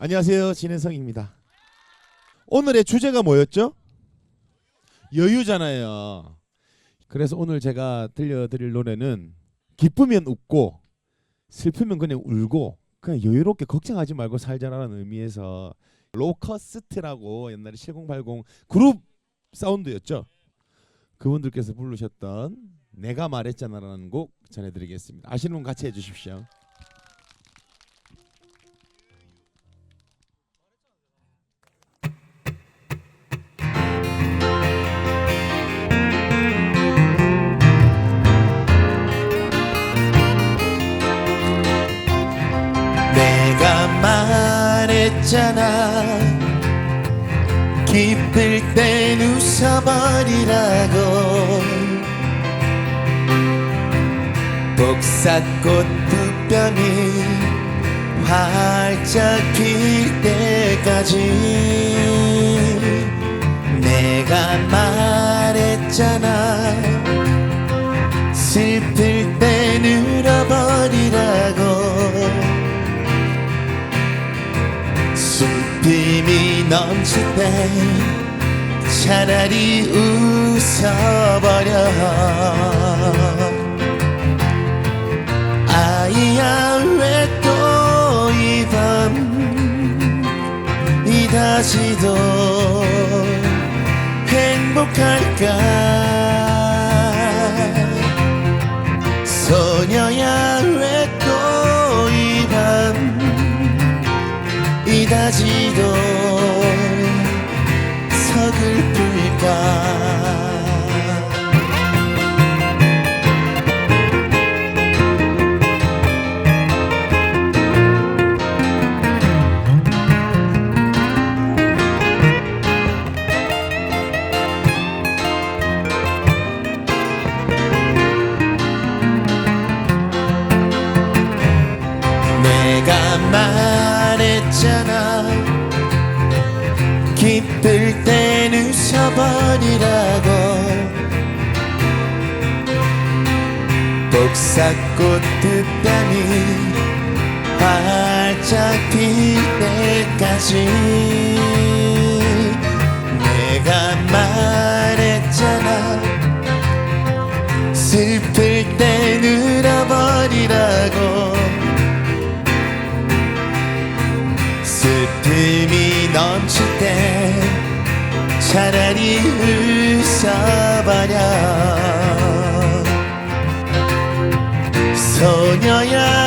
안녕하세요. 진혜성입니다. 오늘의 주제가 뭐였죠? 여유잖아요. 그래서 오늘 제가 들려드릴 노래는 기쁘면 웃고 슬프면 그냥 울고 그냥 여유롭게 걱정하지 말고 살자라는 의미에서 로커스트라고 옛날에 7080 그룹 사운드였죠. 그분들께서 부르셨던 내가 말했잖아라는 곡 전해드리겠습니다. 아시는 분 같이 해주십시오. 말했잖아. 기쁠 땐 웃어버리라고. 복사꽃 두 편이 활짝 필 때까지 내가 말했잖아 넘칠 때 차라리 웃어버려. 아이야 왜 또 이 밤 이 다시도 행복할까? 소녀야 왜 또 이 밤 이다지도 내가 말했잖아. 기쁠 땐 웃어버리라고. 복사꽃 두 뺨이 활짝 필 때까지 넘칠 때 차라리 웃어버려 소녀야 왜